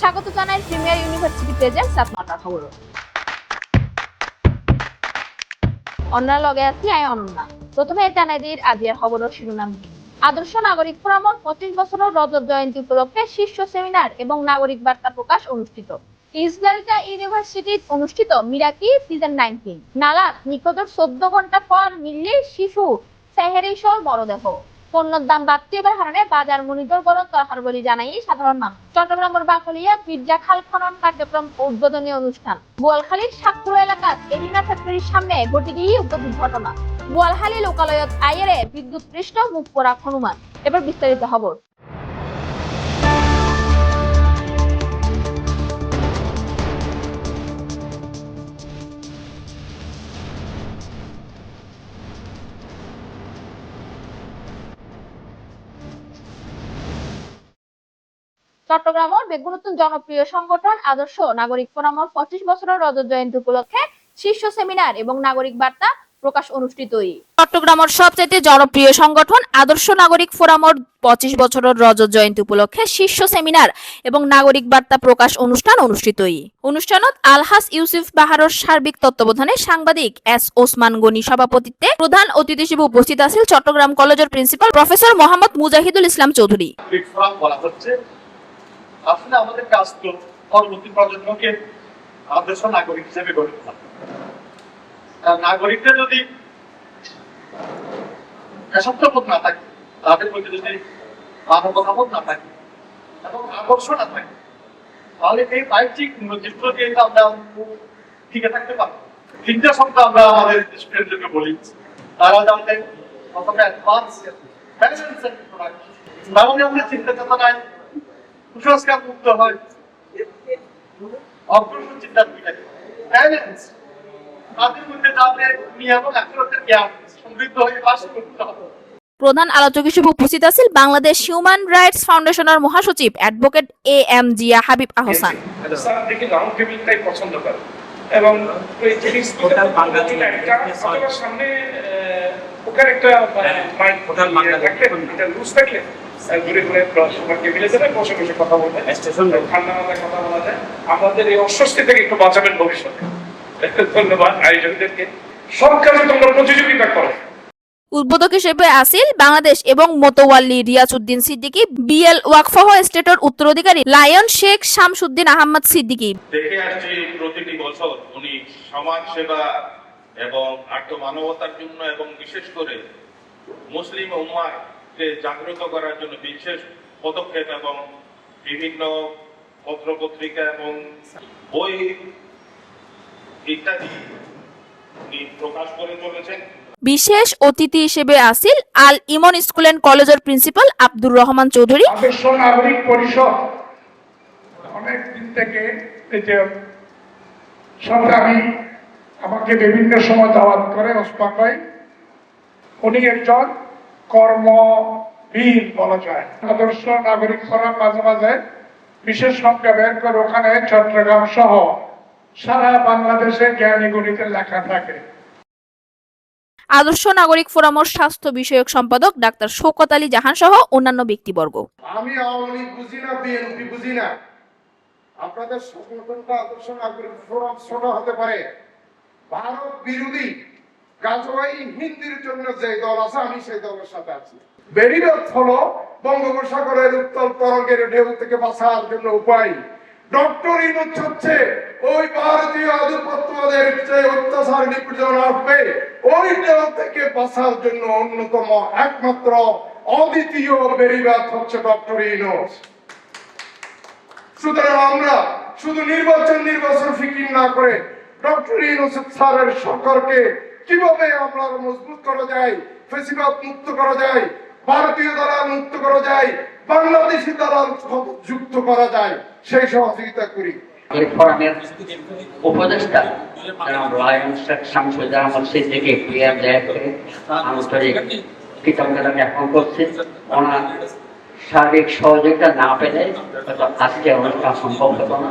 স্বাগত জানাই premier university present Satmatha খবর অন্যান্য লগে আছি, আই অনন্যা প্রথমে জানাই দিই আজিয়ার খবরের শিরোনাম আদর্শ নাগরিক ফোরামর পঁচিশ বছরের রজত জয়ন্তী উপলক্ষে শীর্ষ সেমিনার এবং নাগরিক বার্তা প্রকাশ অনুষ্ঠিত। ইসরায়েলটা ইউনিভার্সিটির অনুষ্ঠিত মিরাকি সিজন নাইনটিন নালাত নিকটর চোদ্দ ঘণ্টা পর মিললে শিশু, সেহেরি সহ মরদেহ পণ্যের দাম বাড়তে এবার কারণে বাজার মনিটর করণ দরকার বলে জানাই সাধারণ মানুষ। চট্টগ্রামের বাকলিয়া পিজ্জা খাল খনন কার্যক্রম উদ্বোধনী অনুষ্ঠান। বোয়ালখালীর সাতপুর এলাকার এলিনা ফ্যাক্টরির সামনে ঘটে গিয়ে উদ্বোধন ঘটনা। বোয়ালখালী লোকালয়ত আইয়েরে বিদ্যুৎ পৃষ্ঠ মুখ পোড়া হনুমান এবার বিস্তারিত খবর। চট্টগ্রামের বেগুনতুন জনপ্রিয় সংগঠন, আদর্শ নাগরিক ফোরামর পঁচিশ বছরের রজত জয়ন্তী উপলক্ষে শীর্ষ সেমিনার এবং নাগরিক বার্তা প্রকাশ অনুষ্ঠিত চট্টগ্রামের সবচেয়ে জনপ্রিয় সংগঠন, আদর্শ নাগরিক ফোরামর পঁচিশ বছরের রজত জয়ন্তী উপলক্ষে শীর্ষ সেমিনার এবং নাগরিক বার্তা প্রকাশ অনুষ্ঠান অনুষ্ঠিত অনুষ্ঠানত আলহাস ইউসুফ বাহারর সার্বিক তত্ত্বাবধানে সাংবাদিক এস ওসমান গনি সভাপতিত্বে প্রধান অতিথি হিসেবে উপস্থিত আছেন চট্টগ্রাম কলেজের প্রিন্সিপাল প্রফেসর মোহাম্মদ মুজাহিদুল ইসলাম চৌধুরী। আসলে আমাদের কাজ তো পরবর্তী প্রজন্মকে আদর্শ নাগরিক হিসেবে গড়ে তোলা। নাগরিকরা যদি দেশাত্মবোধ না থাকে, তাদের মধ্যে যদি মানবতাবোধ না থাকে এবং আদর্শ না থাকে, তাহলে এই বাহ্যিক চিত্র দিয়ে আমরা টিকে থাকতে পারব। তিনটা শব্দ আমরা আমাদের স্টুডেন্টদেরকে বলি। তারা যাতে প্রথমে অ্যাডভান্স ব্যালেন্স তাহলে আমাদের চিন্তা চেতনায় কুসংস্কার মুক্ত হয়। অগ্রসর চিন্তা ব্যালেন্স তাদের মধ্যে যাতে নিয়ম জ্ঞান সমৃদ্ধ হয়ে বাস করতে হবে। প্রধান আলোচক হিসেবে উপস্থিত আছেন বাংলাদেশ হিউম্যান রাইটস ফাউন্ডেশনের মহাসচিব advocate A M Zia Habib Ahsan. পছন্দ করে এবং সামনে ওখানে একটা মাইক থাকলে এটা লুজ থাকলে আহ, ঘুরে ঘুরে সবাইকে মিলে যাবে বসে বসে কথা বলবে। স্টেশন ঠান্ডা মাথায় কথা বলা যায়। আমাদের এই অস্বস্তি থেকে একটু বাঁচাবেন ভবিষ্যতে। ধন্যবাদ আয়োজকদেরকে। সব কাজে তোমরা প্রতিযোগিতা করো। উদ্বোধক হিসেবে আসিল বাংলাদেশ এবং মোতোয়াল্লি রিয়াজউদ্দিন সিদ্দিকী বিএল ওয়াকফহ স্টেটের উত্তরাধিকারী লায়ন শেখ শামসুদ্দিন আহমদ সিদ্দিকী। দেখে আসছি প্রতিটি বছর উনি সমাজ সেবা এবং আত্মমানবতার জন্য এবং বিশেষ করে মুসলিম জাগ্রত করার জন্য বিশেষ পদক্ষেপ এবং বিভিন্ন পত্র পত্রিকা এবং বই ইত্যাদি প্রকাশ করে চলেছেন। বিশেষ অতিথি হিসেবে আসিল আল ইমন স্কুল এন্ড কলেজের প্রিন্সিপাল আব্দুর রহমান চৌধুরী। আদর্শ নাগরিক পরিষদ অনেক দিন থেকে এই যে সংগ্রামী আমাকে বিভিন্ন সময় দাওয়াত করে ওসমান ভাই। উনি একজন কর্মবীর বলা যায়। আদর্শ নাগরিক ফোরাম মাঝে মাঝে বিশেষ সংখ্যা বের করে ওখানে চট্টগ্রাম সহ সারা বাংলাদেশে জ্ঞানী গণিতের লেখা থাকে। আদর্শ নাগরিক ফোরামের স্বাস্থ্য বিষয়ক সম্পাদক ডাক্তার শৌকত আলী জাহান সহ অন্যান্য ব্যক্তিবর্গ। আমি আওয়ামী লীগ বুঝি না বিএনপি বুঝি না। আপনাদের সংগঠনটা আদর্শ নাগরিক ফোরাম ছোট হতে পারে। ভারত বিরোধী হিন্দির জন্য যে দল আছে, আমি সেই দলের সাথে আছি। হলো বঙ্গোপসাগরের তরঙ্গের ঢেউ থেকে বাঁচার জন্য উপায়। ডক্টর হচ্ছে ওই ভারতীয় আধিপত্যবাদের যে অত্যাচার নিপীড়ন আসবে। ওই ঢেউ থেকে বাঁচার জন্য অন্যতম একমাত্র অদ্বিতীয় বেরিবাদ হচ্ছে ডক্টর ইনুজ। সুতরাং আমরা শুধু নির্বাচন নির্বাচন ফিকির না করে ডক্টর ইউনুস স্যারের সরকারকে কীভাবে আমরা মজবুত করা যায়? ফেসিবাদ মুক্ত করা যায়, ভারতীয় দ্বারা মুক্ত করা যায়, বাংলাদেশি দ্বারা যুক্ত করা যায়, সেই সহযোগিতা করি। উপদেষ্টা দেয়াকে আন্তরিক কৃতজ্ঞতা জ্ঞাপন করছি। ওনার সার্বিক সহযোগিতা না পেলে আজকে অনুষ্ঠান সম্ভব হতো না।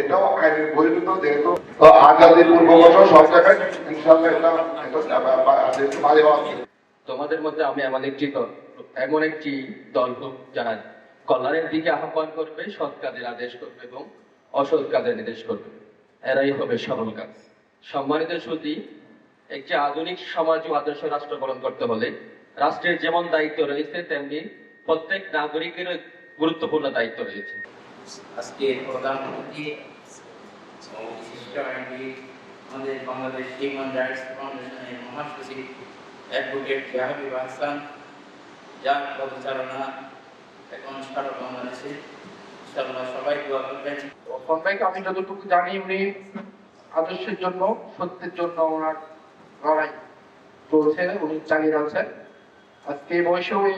এটাও আইনের বহির্ভূত যেহেতু আজাদি পূর্ব বছর সব জায়গায় ইনশাল্লাহ তোমাদের মধ্যে আমি এমন একটি দল, এমন একটি দল যারা কল্যাণের দিকে আহ্বান করবে, সৎ কাজের আদেশ করবে এবং অসৎ কাজের নির্দেশ করবে। এরাই হবে সরল কাজ। সম্মানিত সুদী একটি আধুনিক সমাজ ও আদর্শ রাষ্ট্র গঠন করতে হলে রাষ্ট্রের যেমন দায়িত্ব রয়েছে, তেমনি প্রত্যেক নাগরিকেরও গুরুত্বপূর্ণ দায়িত্ব রয়েছে। আজকে বিশিষ্ট আইনজীবী আমাদের বাংলাদেশ হিউম্যান রাইটস ফাউন্ডেশনের মহাসচিব অ্যাডভোকেট জাহাবিব হাসান যার পদচারণা এখন সারা বাংলাদেশে। আমি যতটুকু জানি উনি আদর্শের জন্য, সত্যের জন্য ওনার লড়াই চলছে উনি চালিয়ে যাচ্ছেন। আজকে এই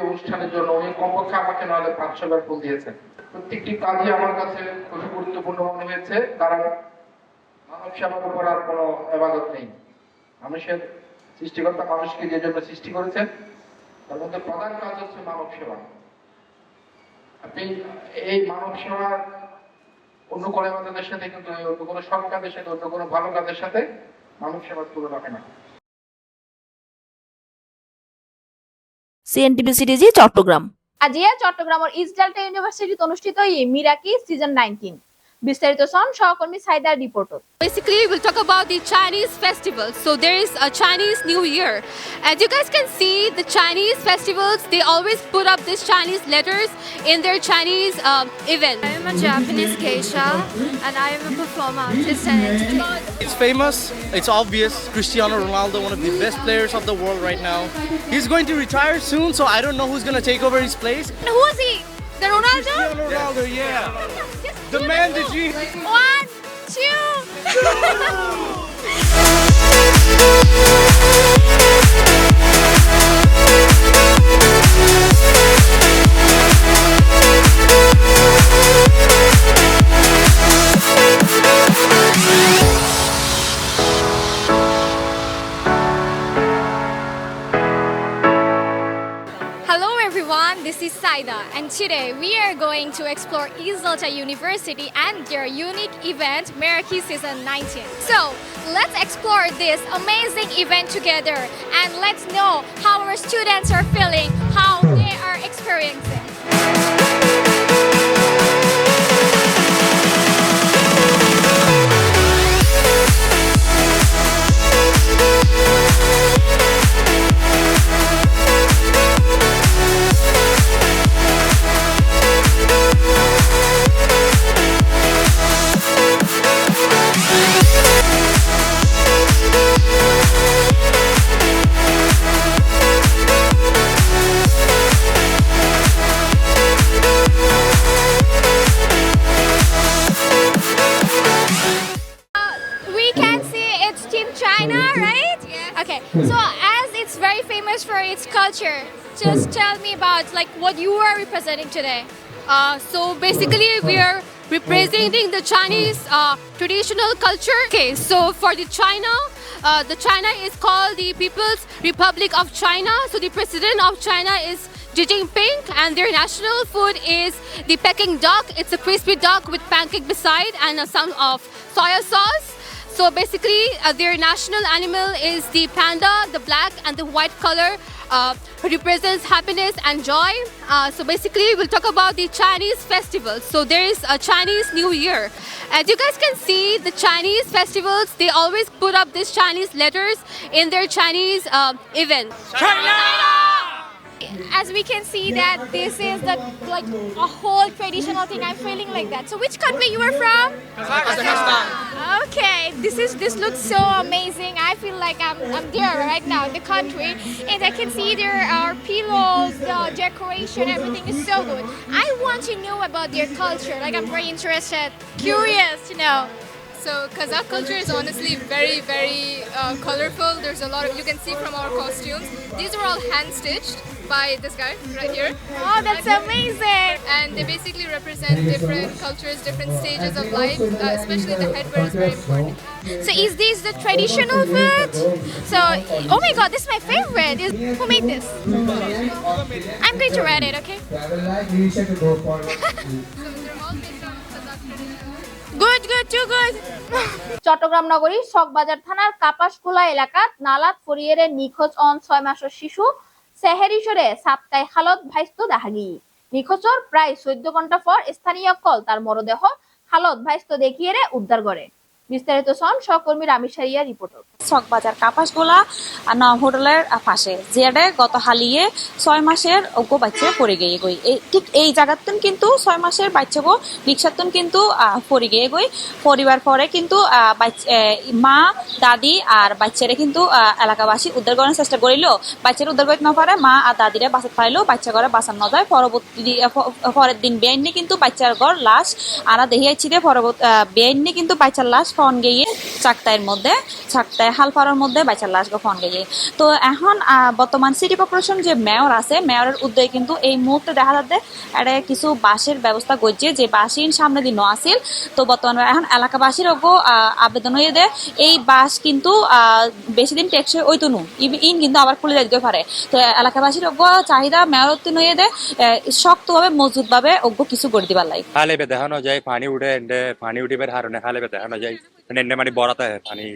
অনুষ্ঠানের জন্য উনি কমপক্ষে আমাকে নাহলে পাঁচশো বার ফোন দিয়েছেন। প্রত্যেকটি কাজই আমার কাছে খুবই গুরুত্বপূর্ণ মনে হয়েছে। কারণ মানব সেবার উপর আর কোনো এবাদত নেই। মানুষের সৃষ্টিকর্তা মানুষকে যে জন্য সৃষ্টি করেছেন, তার মধ্যে প্রধান কাজ হচ্ছে মানব সেবা। আপনি এই মানব সেবার অন্য কোনো আমাদের সাথে কিন্তু অন্য কোনো সৎ কাজের সাথে, অন্য কোনো ভালো কাজের সাথে মানব সেবার তুলনা হয় না। সিএনটিভি সিরিজি চট্টগ্রাম। আজিয়া চট্টগ্রামের ইস্ট ডেল্টা ইউনিভার্সিটিতে অনুষ্ঠিত মিরাকি সিজন নাইনটিন। বিস্তারিত সন সহকর্মী Saidar reporter Basically, we'll talk about the Chinese festivals. So there is a Chinese New Year. As you guys can see, the Chinese festivals, they always put up these Chinese letters in their Chinese um, event. I am a Japanese geisha and I am a performer artist and entertainer. It's famous. It's obvious. Cristiano Ronaldo, one of the best players of the world right now. He's going to retire soon, so I don't know who's going to take over his place. And who is he? The Ronaldo? Cristiano Ronaldo, yeah. The man, the dream. One, two. today we are going to explore Delta University and their unique event Meraki Season 19. So let's explore this amazing event together and let's know how our students are feeling, how they are experiencing. Culture, just tell me about like what you are representing today. Uh, so basically, we are representing the Chinese uh, traditional culture. Okay. So for the China. Uh, the China is called the People's Republic of China. So the president of China is Xi Jinping, and their national food is the Peking duck. It's a crispy duck with pancake beside and uh, some of soy sauce. So basically, uh, their national animal is the panda, the black and the white color. Uh, represents happiness and joy. Uh, so basically, we'll talk about the Chinese festivals. So there is a Chinese New Year. As you guys can see, the Chinese festivals they always put up these Chinese letters in their Chinese uh, event. As we can see that this is the like a whole traditional thing. I'm feeling like that. So which country you are from? Kazakhstan. Okay, this is this looks so amazing. I feel like I'm I'm there right now, in the country, and I can see there are pillows, the decoration, everything is so good. I want to know about their culture. Like I'm very interested, curious to know. So Kazakh culture is honestly very, very uh, colorful. There's a lot of you can see from our costumes. These are all hand stitched by this guy right here. Oh, that's amazing. and they basically represent different cultures, different stages of life. Uh, especially the headwear is very important. So is this the traditional food? So, oh my god, this is my favorite. Is- Who made this? I'm going to read it, okay? So they're all based on Kazakh tradition. Chittagong নগরীর শকবাজার থানার কাপাসকুলা এলাকার নালাত ফরিয়েরে নিখোঁজ on ছয় মাসের শিশু সেহেরিসরে সাপ্তাই হালত ভাইস্ত দাহাগি। নিখোঁজর প্রায় চোদ্দ ঘণ্টা পর স্থানীয় কল তার মরদেহ হালত ভাইস্ত দেখিয়ে উদ্ধার করে। বিস্তারিত সন, সহকর্মী রামিশারিয়া রিপোর্টার চকবাজার কাপাসগোলা হোটেলের পাশে। যেটা গত হালিয়ে ছয় মাসের অজ্ঞ বাচ্চা পড়ে গিয়ে গই। ঠিক এই জায়গাতুন কিন্তু ছয় মাসের বাচ্চাগো রিক্সাতুন কিন্তু পড়ে গিয়ে গই। পরিবার পরে কিন্তু মা, দাদি আর বাচ্চারা কিন্তু এলাকাবাসী উদ্ধার করার চেষ্টা করিল। বাচ্চারা উদ্ধার করতে না পারে, মা আর দাদিরা বাঁচাতে পারলেও বাচ্চা ঘরে বাঁচানো যায়। পরবর্তী পরের দিন বেআইনি কিন্তু বাচ্চার ঘর লাশ আরা দেখিয়েছি পরবর্তী বেআইনি কিন্তু বাচ্চার লাশ ফোন গিয়ে চাকতাইয়ের মধ্যে চাকতায় হালপাড়ার মধ্যে বাচ্চার লাশ গো ফোন গিয়ে। তো এখন বর্তমান সিটি কর্পোরেশন যে মেয়র আছে মেয়রের উদ্যোগে কিন্তু এই মুহূর্তে দেখা যাচ্ছে এটা কিছু বাসের ব্যবস্থা করছে যে বাসিন সামনে দিন আসিল তো বর্তমানে এখন এলাকাবাসীর ওগো আবেদন হয়ে দেয়, এই বাস কিন্তু বেশি দিন টেকসই ওইতো নু ইন- কিন্তু আবার খুলে যেতে পারে। তো এলাকাবাসীর ওগো চাহিদা মেয়র উত্তীর্ণ হয়ে দেয় শক্তভাবে মজবুত ভাবে ওগো কিছু করে দিবার লাগে। খালে দেখানো যায়, পানি উঠে পানি উঠিবার হারণে খালে দেখানো যায়। মানে এন্ডে মানে বড়াতে হয় পানি।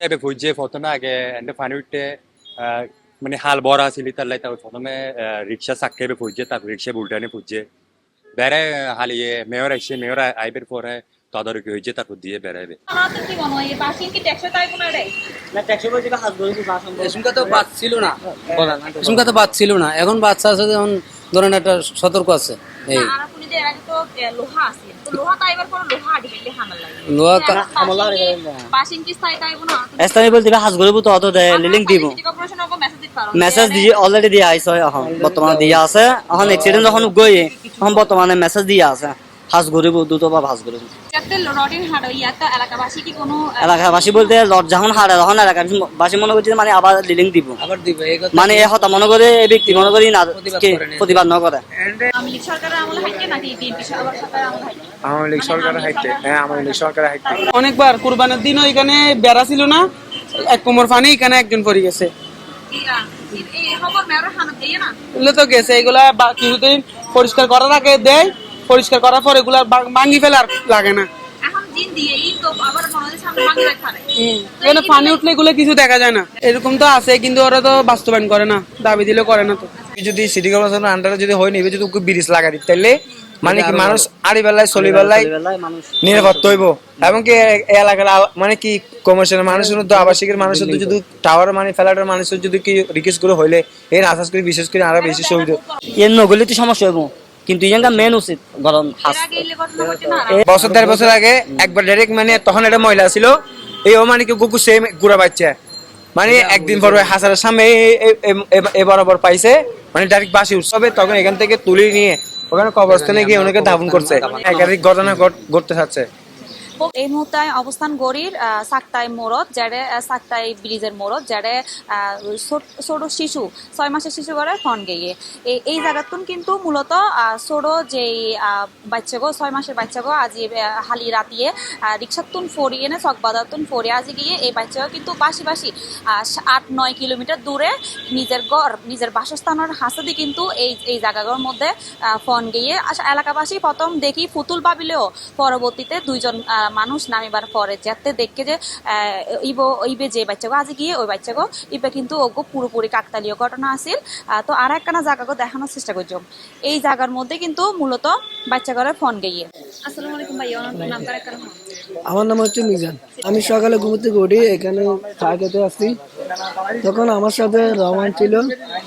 এবে ফুজে প্রথমে আগে পানি উঠতে আহ, মানে হাল বড় আছিল তার লাই প্রথমে রিক্সা চাক্কে বে ফুজে তারপর রিক্সা উল্টানে ফুজে বেড়ে হালিয়ে মেয়র আইসে মেয়র আইবের পরে তদারকি হয়েছে তারপর দিয়ে বেড়াইবে এসমকা তো বাদ ছিল না এসমকা তো বাদ ছিল না। এখন বাচ্চা আছে যেমন ধরেন একটা সতর্ক আছে এই। আছে। মেসেজ দিতে পারো। মেসেজ দিয়ে অলরেডি দিয়ে আইছে এখন বর্তমানে দিয়ে আছে। এখন এক্সিডেন্ট যখন গই এখন বর্তমানে মেসেজ দিয়ে আছে। হাজ ঘুরিব দুটো বা হাজ গরিব। এলাকাবাসী কি কোনো আহ, এলাকাবাসী বলতে লট যখন হারে তখন এলাকাবাসী মনে করছে মানে আবার লিলিং দিব। আবার দিবে এই কথা মানে এ হতা মনে করে এই ব্যক্তি মনে করি না প্রতিবাদ না। করে। আওয়ামী লীগ হাইতে হ্যাঁ আওয়ামী লীগ সরকারের হাইতে অনেকবার কুরবানের দিনও এখানে বেড়া ছিল না। এক কোমর পানি এখানে একজন পড়ে গেছে। এগুলো তো গেছে এগুলা বা- কিছুদিন পরিষ্কার করার আগে দেয়। পরিষ্কার করার পর এগুলা ভাঙ- ভাঙি ফেলে আর লাগে না। এখন দিন দিয়ে এই তো আবার সামনে ভাঙি রাখতে পারে এখানে পানি উঠলে এগুলো কিছু দেখা যায় না। এরকম তো আছে কিন্তু ওরা তো বাস্তবায়ন করে না দাবি দিলে করে না তো। যদি সিটি কর্পোরেশনের আন্ডারে যদি হয় নিবে যদি ব্রিজ লাগা দিতে তাইলে মানে কি মানুষ আড়ি বেলায় চলি বেলায় নিরাপত্তা হইব। এবং কি এলাকার মানে কি কমার্শিয়াল মানুষের মধ্যে আবাসিকের মানুষের মধ্যে যদি টাওয়ার মানে ফ্ল্যাটের মানুষের যদি কি রিকোয়েস্ট করে হইলে এর আশ্বাস করে বিশেষ করে আরও বেশি সুবিধা এর নগলে তো সমস্যা হইব। কিন্তু ইয়াঙ্গা মেন উচিত গরম বছর দেড় বছর আগে একবার ডাইরেক্ট মানে তখন একটা মহিলা ছিল এই ও মানে কি গুকু সেম গুড়া বাচ্চা মানে একদিন পর ওই হাসারের সামনে এ- বরাবর পাইছে মানে ডাইরেক্ট বাসি উৎসবে তখন এখান থেকে তুলে নিয়ে ওখানে কবরস্থানে গিয়ে ওনাকে দাফন করছে। একাধিক ঘটনা ঘট- ঘটতে থাকছে। এই মুহূর্তে অবস্থান আহ, সাকতাই মোড়ত যারে সাকতাই ব্রিজের মোড়ত যারে ছোট- শিশু ছয় মাসের শিশু করে ফোন গিয়ে এই জায়গাতুন কিন্তু মূলত ছোট যে বাচ্চাগো ছয় মাসের বাচ্চাগো আজি হালি রাতিয়ে রিক্সাতুন ফরিয়ে নে চকবাদাতুন ফরিয়ে আজি গিয়ে এই বাচ্চাগো কিন্তু বাসি বাসি আট নয় কিলোমিটার দূরে নিজের ঘর নিজের বাসস্থানের হাসাদি কিন্তু এই এই জায়গাগুলোর মধ্যে ফোন গিয়ে এলাকাবাসী প্রথম দেখি পুতুল ভাবিলেও পরবর্তীতে দুইজন মানুষ নামিবার পরে যাতে দেখে যে আহ, ইবো ইবে যে বাচ্চাগো আজি গিয়ে ওই বাচ্চাগো ইবে কিন্তু ওগো পুরোপুরি কাকতালীয় ঘটনা আছিল। আহ, তো আর একখানা জায়গাগো দেখানোর চেষ্টা করছিলাম এই জায়গার মধ্যে কিন্তু মূলত বাচ্চা ঘরে ফোন গিয়ে আসসালামু আলাইকুম ভাই নাম আমার নাম হচ্ছে মিজান। আমি সকালে ঘুমোতে উঠি এখানে চা খেতে আসছি। তখন আমার সাথে রহমান ছিল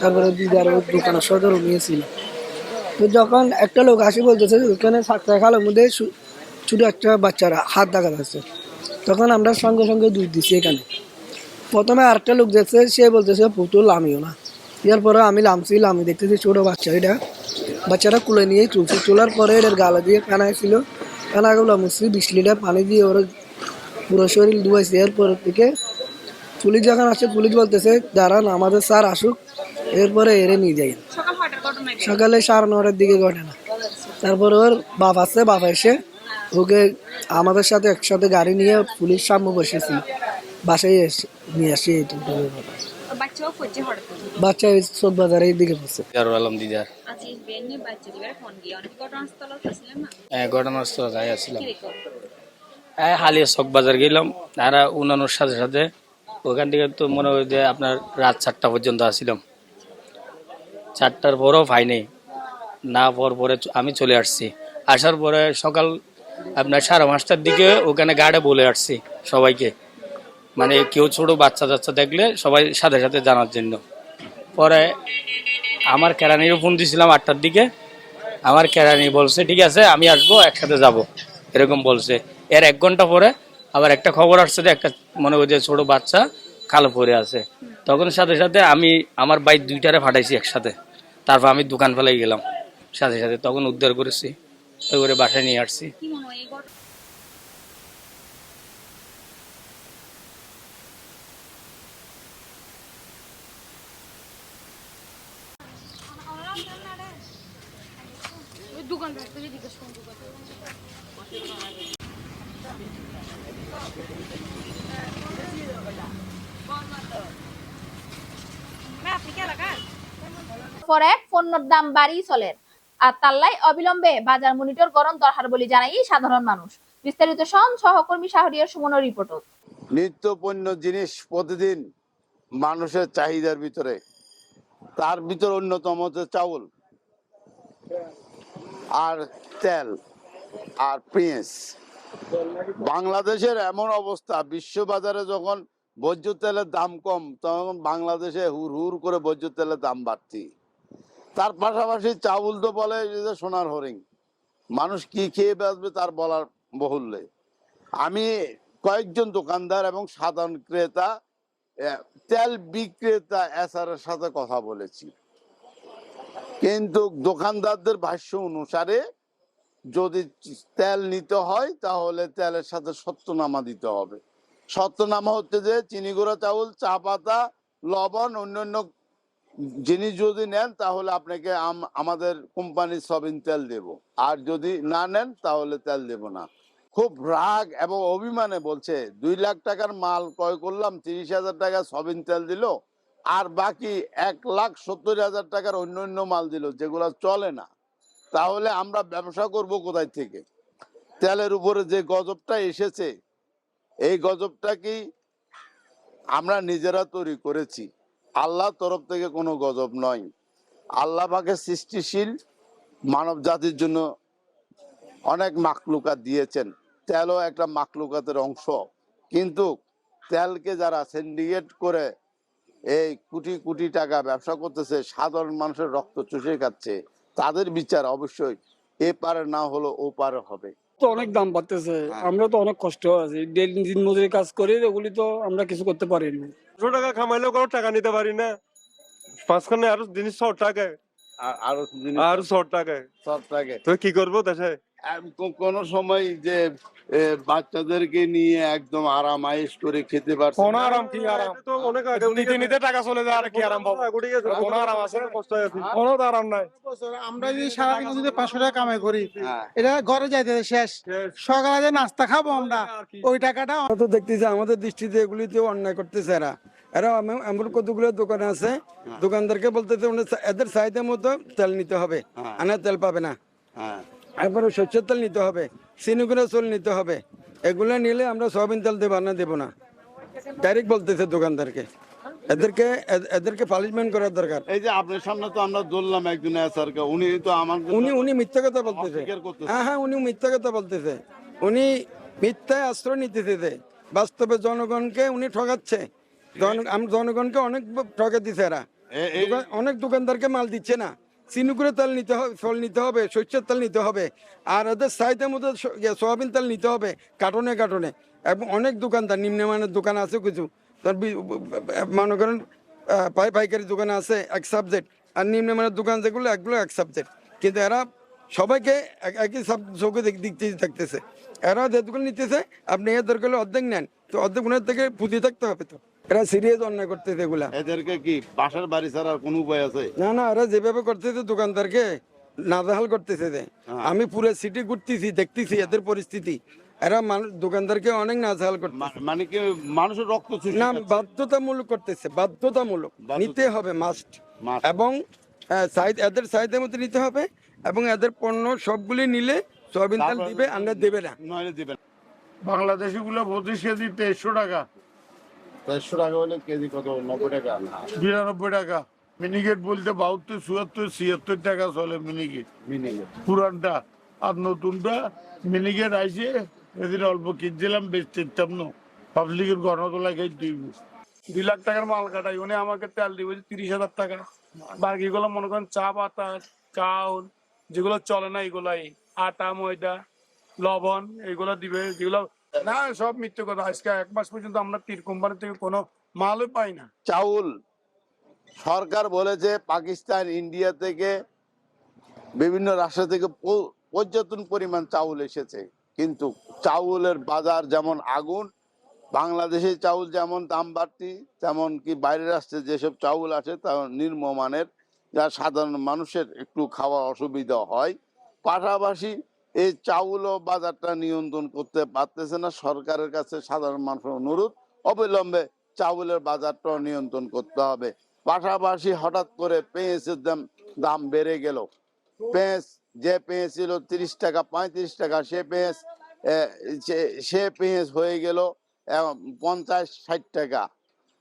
তারপরে দিদার দোকানের সদর নিয়েছিল তো যখন একটা লোক আসি বলতেছে ওখানে খালের মধ্যে ছোট একটা বাচ্চারা হাত দেখা যাচ্ছে তখন আমরা সঙ্গে সঙ্গে দুধ দিচ্ছি এখানে। প্রথমে আরেকটা লোক দেখছে সে বলতেছে পুতুল আমিও না। এরপরে আমি লামছিল আমি দেখতেছি ছোট বাচ্চা এটা। বাচ্চারা কুলে নিয়ে তুলছে তোলার পরে এটার গালা দিয়ে কানায় ছিল। কানাগুলো মুছছি বিশ লিটার পানি দিয়ে ওরা পুরো শরীর ধুয়াইছে এরপর থেকে পুলিশ যখন আসে পুলিশ বলতেছে দাঁড়ান আমাদের স্যার আসুক। এরপরে এরে নিয়ে যাই? সকালে সাড়ে নটার দিকে ঘটে না। তারপরে ওর বাপ আসছে বাপ এসে ওকে আমাদের সাথে একসাথে গাড়ি নিয়ে পুলিশ সামনে বসেছি। বাসায় এসে নিয়ে আসি এইটুকু। বাচ্চা দিকে পড়ছে। আলম দিদার। ঘটনাস্থল যাই আসছিলাম কি এই হালিয়া চক বাজার গেলাম। আর উনানোর সাথে সাথে ওখান থেকে তো মনে হয় যে আপনার রাত চারটা পর্যন্ত আসছিলাম। চারটার পরও পাই নেই। না পর পরে আমি চলে আসছি। আসার পরে সকাল আপনার সাড়ে পাঁচটার দিকে ওখানে গার্ডে বলে আসছি সবাইকে। মানে কেউ ছোট বাচ্চা টাচ্চা দেখলে সবাই সাথে সাথে জানার জন্য। পরে আমার কেরানিরও ফোন দিয়েছিলাম আটটার দিকে। আমার কেরানি বলছে, ঠিক আছে, আমি আসব, একসাথে যাব। এরকম বলছে। এর এক ঘণ্টা পরে আবার একটা খবর আসছে যে একটা মনে যে ছোট বাচ্চা কালো পরে আছে। তখন সাথে সাথে আমি আমার বাইক দুইটারে ফাটাইছি একসাথে। তারপর আমি দোকান ফেলাই গেলাম। সাথে সাথে তখন উদ্ধার করেছি। করে বাসায় নিয়ে আসছি। পরে পণ্যর দাম বাড়ি চলে আর তাল্লাই অবিলম্বে বাজার মনিটর গরম দরকার বলে জানাই সাধারণ মানুষ। বিস্তারিত সন সহকর্মী শাহরিয়ার সুমনের রিপোর্ট নিত্য পণ্য জিনিস প্রতিদিন মানুষের চাহিদার ভিতরে। তার ভিতর অন্যতম হচ্ছে চাউল আর তেল আর পেঁয়াজ। বাংলাদেশের এমন অবস্থা বিশ্ব বাজারে যখন ভোজ্য তেলের দাম কম, তখন বাংলাদেশে হুর হুর করে ভোজ্য তেলের দাম বাড়তি। তার পাশাপাশি চাউল তো বলে যে সোনার হরিং মানুষ কি খেয়ে বাঁচবে তার বলার বহুল্যে আমি কয়েকজন দোকানদার এবং সাধারণ ক্রেতা তেল বিক্রেতা এসআর এর সাথে কথা বলেছি। কিন্তু দোকানদারদের ভাষ্য অনুসারে যদি তেল নিতে হয়, তাহলে তেলের সাথে সত্যনামা দিতে হবে। সত্যনামা হচ্ছে যে চিনি গুঁড়া চাউল, চা পাতা, লবণ, অন্যান্য জিনিস যদি নেন, তাহলে আপনাকে আম- আমাদের কোম্পানির সবিন তেল দেব। আর যদি না নেন, তাহলে তেল দেব না। খুব রাগ এবং অভিমানে বলছে, দুই লাখ টাকার মাল ক্রয় করলাম, তিরিশ হাজার টাকা সবিন তেল দিল, আর বাকি এক লাখ সত্তর হাজার টাকার অন্য অন্য মাল দিল, যেগুলো চলে না। তাহলে আমরা ব্যবসা করব কোথায় থেকে? তেলের উপরে যে গজবটা এসেছে, এই গজবটা কি আমরা নিজেরা তৈরি করেছি। আল্লাহ তরফ থেকে কোনো গজব নয়। আল্লাহ পাকে সৃষ্টিশীল মানব জাতির জন্য অনেক মাকলুকাত দিয়েছেন। তেলও একটা মাকলুকাতের অংশ। কিন্তু তেলকে যারা সিন্ডিকেট করে এই কোটি কোটি টাকা ব্যবসা করতেছে সাধারণ মানুষের রক্ত চুষে খাচ্ছে তাদের বিচার অবশ্যই এ পারে না হলো ও পারে হবে। তো অনেক দাম বাড়তেছে। আমরা তো অনেক কষ্ট আছি। ডেলি দিন মজুরি কাজ করি এগুলি তো আমরা কিছু করতে পারিনি দুশো টাকা কামাইলেও কোনো টাকা নিতে পারি না। পাঁচখানে আরও জিনিস শর্ট টাকা আর আরও শর্ট টাকা সব থাকে তো কি করব দেশে? কোন সময় যে বাচ্চাদেরকে নিয়ে একদম আরাম আয়েশ করে খেতে পারছে কোনো আরাম কি আরাম? তো অনেক নিতে নিতে টাকা চলে যায় আর কি আরাম পাবো। কোনো আরাম আছে? কষ্ট আছে কোনো আরাম নাই। আমরা যদি সারাদিন যদি পাঁচশো টাকা কামাই করি হ্যাঁ। এটা ঘরে যাইতে শেষ। সকালে যে নাস্তা খাব আমরা ওই টাকাটা তো দেখতেছি আমাদের দৃষ্টিতে এগুলিতে অন্যায় করতেছে এরা। এরা এমন- কতগুলো দোকান আছে? দোকানদারকে বলতেছে এদের চাহিদা মতো তেল নিতে হবে। আনা তেল পাবে না। হ্যাঁ। একবারে শস্যের তেল নিতে হবে সিনুগুলো চল নিতে হবে। এগুলো নিলে আমরা সয়াবিন তেল দেবো না দেবো না। ডাইরেক্ট বলতেছে দোকানদারকে। এদেরকে এদেরকে পানিশমেন্ট করার দরকার। এই যে আপনার সামনে তো আমরা ধরলাম একজন স্যারকে উনি তো আমাদের উনি উনি মিথ্যা কথা বলতেছে। হ্যাঁ হ্যাঁ উনি মিথ্যা কথা বলতেছে। উনি মিথ্যায় আশ্রয় নিতেছে বাস্তবে জনগণকে উনি ঠকাচ্ছে। জন- আম- জনগণকে অনেক ঠকে দিছে এরা। অনেক দোকানদারকে মাল দিচ্ছে না। সিনুকুরে তেল নিতে হবে ফল নিতে হবে শস্যের তেল নিতে হবে আর ওদের চাহিদা মতো স- ইয়ে, সয়াবিন তেল নিতে হবে কাটনে কাটনে। এবং অনেক দোকানদার নিম্নমানের দোকান আছে কিছু। মনে করেন পাই পাইকারি দোকান আছে এক সাবজেক্ট আর নিম্নমানের দোকান যেগুলো একগুলো এক সাবজেক্ট কিন্তু এরা সবাইকে এক- একই সব চোখে দেখতে থাকতেছে এরা যেটুকু নিতেছে আপনি এর দরকার অর্ধেক নেন। তো অর্ধেক উনার থেকে পুঁজি থাকতে হবে তো। এরা সিরিয়াস অন্যায় করতেছে এগুলা। এদেরকে কি বাসার বাড়ি ছাড়া কোনো উপায় আছে? না না এরা যেভাবে করতেছে দোকানদারকে নাজেহাল করতেছে যে আমি পুরো সিটি ঘুরতেছি দেখতেছি এদের পরিস্থিতি। এরা মানুষ দোকানদারকে অনেক নাজেহাল করতেছে। মানে কি মানুষের রক্ত চুষে না বাধ্যতামূলক করতেছে বাধ্যতামূলক। নিতে হবে মাস্ট এবং এদের চাহিদার মধ্যে নিতে হবে এবং এদের পণ্য সবগুলি নিলে সয়াবিন তেল দিবে আমরা দেবে না। নইলে দিবেন বাংলাদেশি গুলো পঁচিশ কেজি তেইশশো টাকা। টাকা হলে কেজি কত? নব্বই টাকা। বিরানব্বই টাকা। মিনিকেট বলতে বাহাত্তর চুয়াত্তর ছিয়াত্তর টাকা চলে মিনিকেট মিনিকেট পুরানটা। আর নতুনটা মিনিকেট আইসে এদিন অল্প কিনছিলাম বেশ চিনতাম না। পাবলিকের গণতলা দুই দুই লাখ টাকার মাল কাটাই। উনি আমাকে তেল দিবে তিরিশ হাজার টাকা। বাকিগুলো মনে করেন চা পাতা চাউল যেগুলো চলে না এগুলাই। আটা ময়দা লবণ এগুলো দিবে। যেগুলো না, সব মিথ্যে কথা। আজকে এক মাস পর্যন্ত আমরা তীর কোম্পানি থেকে কোনো মালই পাই না। চাউল, সরকার বলেছে পাকিস্তান, ইন্ডিয়া থেকে বিভিন্ন রাষ্ট্র থেকে প- পর্যাপ্ত পরিমাণ চাউল এসেছে। কিন্তু চাউলের বাজার যেমন আগুন, বাংলাদেশে চাউল যেমন দাম বাড়তি, তেমন কি বাইরের রাষ্ট্রে যেসব চাউল আছে তা নিম্নমানের, যা সাধারণ মানুষের একটু খাওয়া অসুবিধা হয়। পাশাপাশি এই চাউল ও বাজারটা নিয়ন্ত্রণ করতে পারতেছে না। সরকারের কাছে সাধারণ মানুষের অনুরোধ, অবিলম্বে চাউলের বাজারটাও নিয়ন্ত্রণ করতে হবে। পাশাপাশি হঠাৎ করে পেঁয়াজের দাম দাম বেড়ে গেল। পেঁয়াজ যে পেঁয়াজ ছিল তিরিশ টাকা, পঁয়ত্রিশ টাকা, সে পেঁয়াজ সে- পেঁয়াজ হয়ে গেল পঞ্চাশ ষাট টাকা।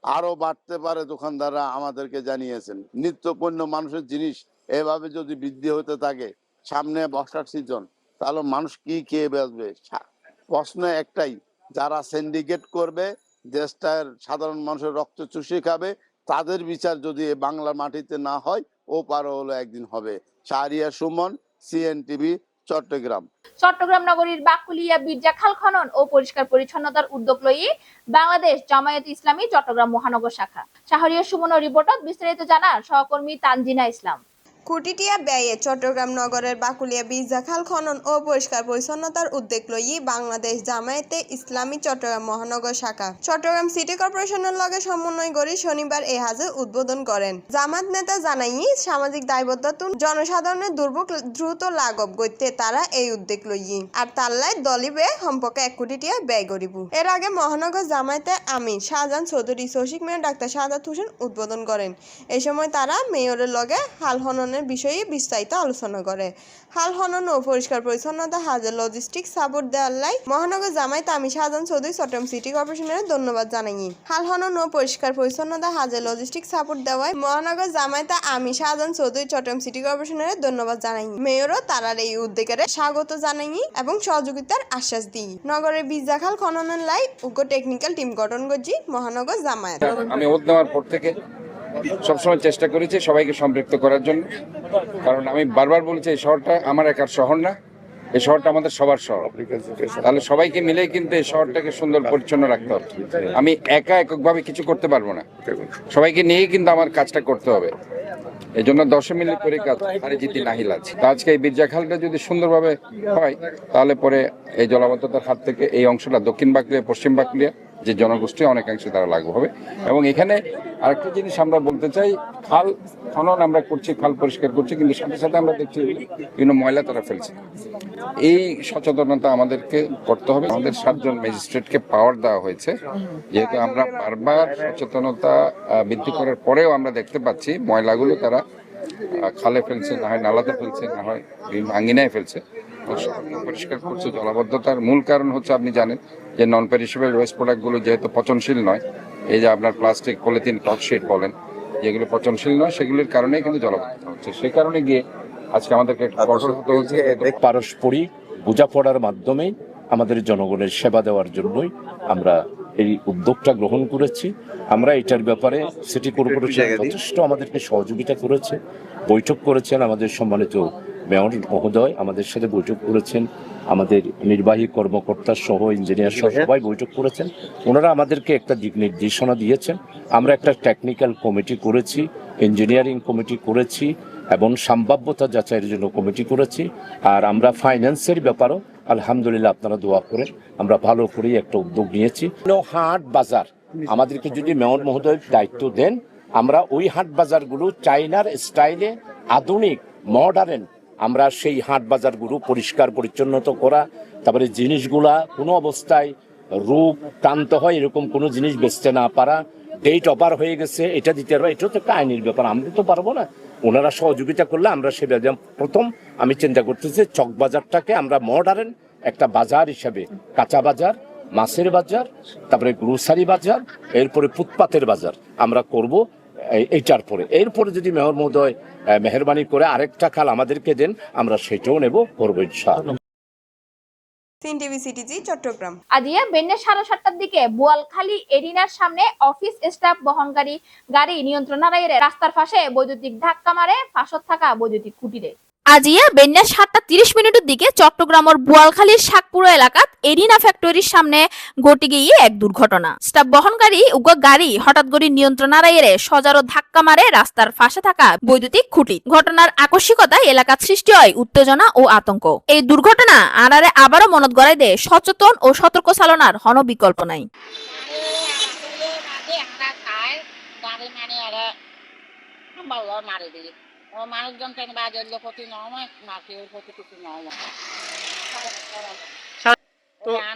আরও বাড়তে পারে দোকানদাররা আমাদেরকে জানিয়েছেন। নিত্যপণ্য মানুষের জিনিস এভাবে যদি বৃদ্ধি হতে থাকে, সামনে বর্ষার সিজন তাহলে মানুষ কি খেয়ে বাঁচবে? প্রশ্ন একটাই, যারা সিন্ডিকেট করবে, দেশটার সাধারণ মানুষের রক্ত চুষে খাবে, তাদের বিচার যদি এ বাংলার মাটিতে না হয়, ও পারো হলো একদিন হবে। শাহরিয়া সুমন সিএনটিভি চট্টগ্রাম। চট্টগ্রাম নগরীর বাকুলিয়া, বীরজা খাল খনন ও পরিষ্কার পরিচ্ছন্নতার উদ্যোগ লই বাংলাদেশ জামায়াত ইসলামী চট্টগ্রাম মহানগর শাখা। শাহরিয়া সুমন রিপোর্টত বিস্তারিত জানার সহকর্মী তানজিনা ইসলাম। কোটিটিয়া ব্যয়ে চট্টগ্রাম নগরের বাকুলিয়া বীরজাখাল খনন ও পরিষ্কার পরিচ্ছন্নতার উদ্যোগ লই বাংলাদেশ জামায়াতে ইসলামী চট্টগ্রাম মহানগর শাখা, চট্টগ্রাম সিটি কর্পোরেশনের লগে সমন্বয় করে শনিবার এ হাজে উদ্বোধন করেন। জামাত নেতা জানাই সামাজিক দায়বদ্ধতা, জনসাধারণের দুর্ভোগ দ্রুত লাঘব করতে তারা এই উদ্যোগ লই আর তাল্লাই দলিবে সম্পর্কে এক কোটি টিয়া ব্যয় করিব। এর আগে মহানগর জামায়াতে আমি শাহজাহান চৌধুরী, শশিক মেয়র ডাক্তার শাহাদাত হোসেন উদ্বোধন করেন। এই সময় তারা মেয়রের লগে হাল খননের বিষয়ে বিস্তারিত আলোচনা করে। হাল খনন ও পরিষ্কার পরিচ্ছন্নতা, হাজার লজিস্টিক সাপোর্ট দেওয়ার লাই মহানগর জামায়াত আমি শাহজাহান চৌধুরী, চট্টগ্রাম সিটি কর্পোরেশনের ধন্যবাদ জানাই হাল খনন ও পরিষ্কার পরিচ্ছন্নতা, হাজার লজিস্টিক সাপোর্ট দেওয়ায় মহানগর জামায়াত আমি শাহজাহান চৌধুরী, চট্টগ্রাম সিটি কর্পোরেশনের ধন্যবাদ জানাই মেয়রও তারার এই উদ্যোগের স্বাগত জানাই এবং সহযোগিতার আশ্বাস দিই নগরের বীজাখাল খননের লাই উগ্র টেকনিক্যাল টিম গঠন করছি মহানগর জামায়াত। আমি ওত নেওয়ার পর থেকে সবসময় চেষ্টা করেছি সবাইকে সম্পৃক্ত করার জন্য। কারণ আমি বারবার বলেছি, এই শহরটা আমার একার শহর না, এই শহরটা আমাদের সবার শহর। তাহলে সবাইকে মিলে কিন্তু এই শহরটাকে সুন্দর পরিচ্ছন্ন রাখতে হবে। আমি একা এককভাবে কিছু করতে পারব না। সবাইকে নিয়েই কিন্তু আমার কাজটা করতে হবে। এই জন্য দশে মিলে করে কাজ হারে জিতি নাহিল আছে। আজকে এই বীরজা খালটা যদি সুন্দরভাবে হয়, তাহলে পরে এই জলাবদ্ধতার হাত থেকে এই অংশটা দক্ষিণ বাঁকুড়িয়া পশ্চিম বাঁকুড়িয়া যে জনগোষ্ঠী, অনেকাংশে তারা লাগু হবে। এবং এখানে আরেকটা জিনিস আমরা বলতে চাই, খাল খনন আমরা করছি, খাল পরিষ্কার করছি, কিন্তু সাথে সাথে আমরা দেখছি বিভিন্ন ময়লা তারা ফেলছে। এই সচেতনতা আমাদেরকে করতে হবে। আমাদের সাতজন ম্যাজিস্ট্রেটকে পাওয়ার দেওয়া হয়েছে। যেহেতু আমরা বারবার সচেতনতা বৃদ্ধি করার পরেও আমরা দেখতে পাচ্ছি ময়লাগুলো তারা খালে ফেলছে, না হয় নালাতে ফেলছে, না হয় বিভিন্ন আঙ্গিনায় ফেলছে। পরিষ্কার করছে, জলাবদ্ধতার মূল কারণ হচ্ছে আপনি জানেন যে নন পেরিশেবল ওয়েস্ট প্রোডাক্টগুলো যেহেতু পচনশীল নয় এই যে আপনার প্লাস্টিক পলিথিন টকশিট বলেন যেগুলো পচনশীল নয় সেগুলির কারণেই কিন্তু জলাবদ্ধতা হচ্ছে। সেই কারণে গিয়ে আজকে আমাদেরকে কঠোর হতে হচ্ছে পারস্পরিক বোঝাপড়ার মাধ্যমে আমাদের জনগণের সেবা দেওয়ার জন্যই আমরা এই উদ্যোগটা গ্রহণ করেছি। আমরা এটার ব্যাপারে সিটি কর্পোরেশন যথেষ্ট আমাদেরকে সহযোগিতা করেছে বৈঠক করেছেন আমাদের সম্মানিত মেয়র মহোদয় আমাদের সাথে বৈঠক করেছেন। আমাদের নির্বাহী কর্মকর্তা সহ ইঞ্জিনিয়ার সহ সবাই বৈঠক করেছেন। ওনারা আমাদেরকে একটা দিক নির্দেশনা দিয়েছেন। আমরা একটা টেকনিক্যাল কমিটি করেছি ইঞ্জিনিয়ারিং কমিটি করেছি এবং সম্ভাব্যতা যাচাইয়ের জন্য কমিটি করেছি। আর আমরা ফাইন্যান্সের ব্যাপারও আলহামদুলিল্লাহ আপনারা দোয়া করে আমরা ভালো করেই একটা উদ্যোগ নিয়েছি। হাট বাজার, আমাদেরকে যদি মেয়র মহোদয় দায়িত্ব দেন, আমরা ওই হাট বাজারগুলো চাইনার স্টাইলে আধুনিক মডার্ন আমরা সেই হাট বাজারগুলো পরিষ্কার পরিচ্ছন্নত করা, তারপরে জিনিসগুলা কোনো অবস্থায় রূপ টানতে হয়, এরকম কোনো জিনিস বেচতে না পারা ডেট অপার হয়ে গেছে, এটা দিতে পারব এটাও তো একটা আইনের ব্যাপার, আমরা তো পারব না। ওনারা সহযোগিতা করলে আমরা সেটা প্রথম আমি চিন্তা করতেছি চক বাজারটাকে আমরা মডার্ন একটা বাজার হিসাবে, কাঁচা বাজার, মাছের বাজার, তারপরে গ্রোসারি বাজার, এরপরে ফুটপাতের বাজার আমরা করব। এইটার পরে। এরপরে যদি মেহর মহোদয় মেহরবানি করে আরেকটা খাল আমাদেরকে দেন আমরা সেটাও নেব করব ইনশাআল্লাহ। সিটিজি চট্টগ্রাম। আদিয়া সাড়ে সাতটার দিকে বোয়ালখালী এরিনার সামনে অফিস স্টাফ বহনকারী গাড়ি নিয়ন্ত্রণ হারাইয়ে রাস্তার পাশে বৈদ্যুতিক ধাক্কা মারে ফাঁসত থাকা বৈদ্যুতিক খুঁটিরে। আজিয়া বেন্যা সাতটা তিরিশ মিনিটের দিকে চট্টগ্রামের বোয়ালখালীর শাকপুর এলাকাত এরিনা ফ্যাক্টরির সামনে ঘটে গিয়ে এক দুর্ঘটনা। স্টাফ বহনকারী উগ্র গাড়ি হঠাৎ করে নিয়ন্ত্রণ হারাইয়ে সজারো ধাক্কা মারে রাস্তার ফাঁসে থাকা বৈদ্যুতিক খুঁটি। ঘটনার আকস্মিকতায় এলাকাত সৃষ্টি হয় উত্তেজনা ও আতঙ্ক। এই দুর্ঘটনা আনারে আবারও মনত গড়াই দেয় সচেতন ও সতর্ক চালনার হন বিকল্প নাই। মারি ও মানুষজন কেন বাজার লোক ক্ষতি নয় না কেউ ক্ষতি কিছু নয়।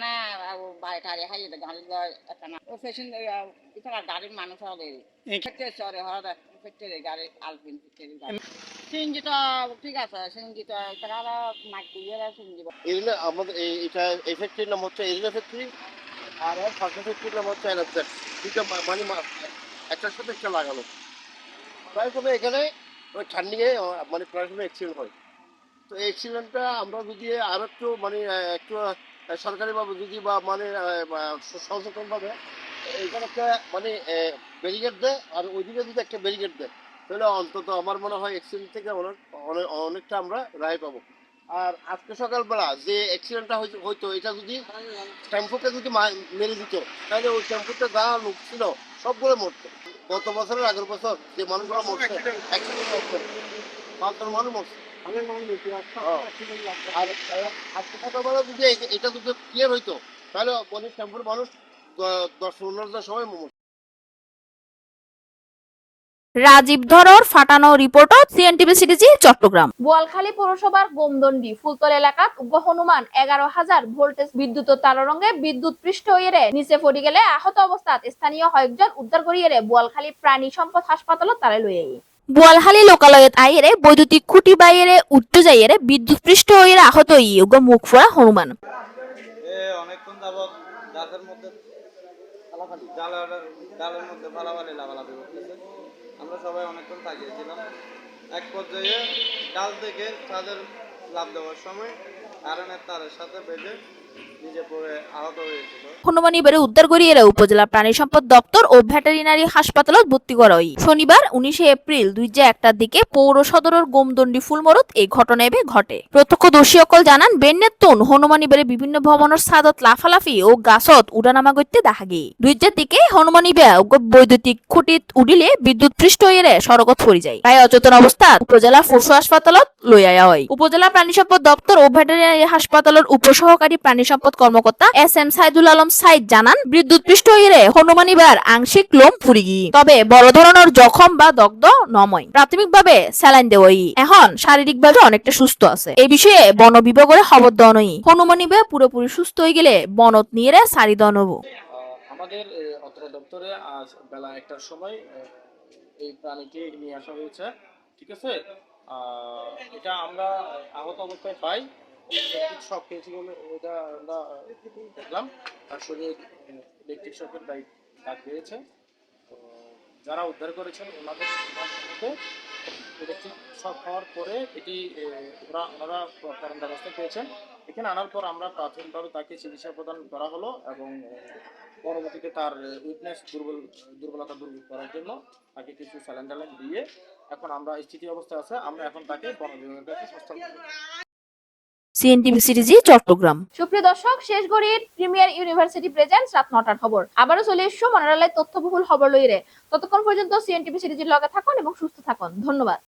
না বাইরে টাড়ি হাই গাড়ি লয় একটা না ও পেশেন্ট এটা গাড়ির মানুষ হবে। ফেটে চরে হরে ফেটে গাড়ি আলপিন ফেটে গাড়ি। সিঞ্জি তো ঠিক আছে সিঞ্জি তো তারা মাইক দিয়ে সিঞ্জি এগুলো আমাদের এই- এটা এই ফ্যাক্টরির নাম হচ্ছে এরিনা ফ্যাক্টরি আর এর ফার্স্ট ফ্যাক্টরির নাম হচ্ছে এনাফ্যাক্ট দুইটা মানে একটার সাথে একটা লাগানো। প্রায় সময় এখানে ওই ঠান্ডিয়ে মানে প্রায় অ্যাক্সিডেন্ট হয়। তো এই অ্যাক্সিডেন্টটা আমরা যদি আর একটু মানে একটু সরকারিভাবে যদি বা মানে সচেতনভাবে এখানে একটা মানে ব্যারিকেড দেয় আর ওইদিকে যদি একটা ব্যারিকেড দেয়, তাহলে অন্তত আমার মনে হয় অ্যাক্সিডেন্ট থেকে অনেক অনেক- অনেকটা আমরা রায় পাবো। আর আজকে সকালবেলা যে অ্যাক্সিডেন্টটা হইতো, এটা যদি টেম্পোকে যদি মেরে দিত, তাহলে ওই টেম্পোতে যা লোক ছিল সবগুলো মরতো। গত বছরের আগের বছর যে মানুষগুলো মরছে অ্যাক্সিডেন্ট মরছে পাঁচজন মানুষ মরছে। হ্যাঁ। আর আজকে সকালবেলা যদি এটা যদি ক্লিয়ার হইতো, তাহলে মানে শ্যাম্পুর মানুষ দশ পনেরো সময় রাজীব ধরর ফাটানো report CNTV CTG Chattogram. Boalkhali পৌরসভার গোমদন্ডি ফুলতল এলাকাত উগ্র হনুমান এগারো হাজার ভোল্টেজ বিদ্যুৎ তাররঙ্গে বিদ্যুৎ পৃষ্ঠ হইয়ে নিচে পড়ি গেলে আহত অবস্থাত স্থানীয় কয়েকজন উদ্ধার করিয়ে বোয়ালখালী প্রাণী সম্পদ হাসপাতালত তারে লই আই বোয়ালখালী লোকালয়ত আইয়েরে বৈদ্যুতিক খুঁটি বাইরে উঠতে যাইয়েরে বিদ্যুৎ পৃষ্ঠ হইয়ে আহত ই উগ্র মুখ ফোড়া হনুমান। অনেকক্ষণ গাছের মধ্যে ফালাফালি লাফালাফি করতেছে। আমরা সবাই অনেকক্ষণ তাকিয়েছিলাম। এক পর্যায়ে ডাল থেকে তাদের লাভ দেওয়ার সময় আরনের তারের সাথে বেঁধে হনুমানী বেড়ে উদ্ধার করিয়ে উপজেলা প্রাণী সম্পদ দপ্তর ও ভেটেরিনারি হাসপাতালত ভর্তি করা হয় শনিবার, উনিশে এপ্রিল, দুই যে একটার দিকে পৌর সদরের গোমদন্ডি ফুলমরত এই ঘটনা এবে ঘটে। প্রত্যক্ষদর্শী অকল জানান বেন্নের তুন হনুমানী বেড়ে বিভিন্ন ভবনের সাদত লাফালাফি ও গাছত উড়ানামা করতে দেখা গিয়ে। দুই যে দিকে হনুমানী বেয়া বৈদ্যুতিক খুঁটিত উডিলে বিদ্যুৎ পৃষ্ঠ হয়ে সড়কত পড়ে যায়। তাই অচেতন অবস্থাত উপজেলা পশু হাসপাতালত লই আয়া হয় উপজেলা প্রাণী সম্পদ দপ্তর ও ভেটেরিনারি হাসপাতালের উপসহকারী প্রাণী সম্পদ কর্মকর্তা এস এম সাইদুল আলম সাইদ জানান বিদ্যুৎ পৃষ্ঠ হইলে হনুমানিবার আংশিক লোম ফুরি তবে বড় ধরনের জখম বা দগ্ধ নময়। প্রাথমিকভাবে স্যালাইন দেওয়াই। এখন শারীরিকভাবে অনেকটা সুস্থ আছে। এই বিষয়ে বন বিভাগের খবর দেওয়া নই। হনুমানিবা পুরোপুরি সুস্থ হয়ে গেলে বনত নিয়ে সারি দেওয়া নেব। আমাদের দপ্তরে আজ বেলা একটার সময় এই প্রাণীটি নিয়ে আসা হয়েছে। ঠিক আছে? এটা আমরা আহত অবস্থায় পাই। শক খেয়েছি বলে এটা আমরা দেখলাম। তার শরীরে ইলেকট্রিক শকের দায়িত্ব পেয়েছে তো যারা উদ্ধার করেছেন, ওনাদের ইলেকট্রিক শক হওয়ার পরে এটি ওরা ওনারা কারণ ব্যবস্থা পেয়েছেন এখানে আনার পর আমরা প্রাথমিকভাবে তাকে চিকিৎসা প্রদান করা হলো এবং পরবর্তীতে তার উইকনেস দুর্বল, দুর্বলতা দূর করার জন্য তাকে কিছু ট্যালাইন দিয়ে এখন আমরা স্থিতি অবস্থায় আছে। আমরা এখন তাকে বন বিভাগের কাছে। সিএনটিভি সিরিজি চট্টগ্রাম। সুপ্রিয় দর্শক শেষ ঘড়ির প্রিমিয়ার ইউনিভার্সিটি প্রেজেন্ট রাত নটার খবর। আবারও চলে এসছো মনারালয় তথ্যবহুল খবর লইরে ততক্ষণ পর্যন্ত সিএনটিভি সিরিজের লগে থাকুন এবং সুস্থ থাকুন। ধন্যবাদ।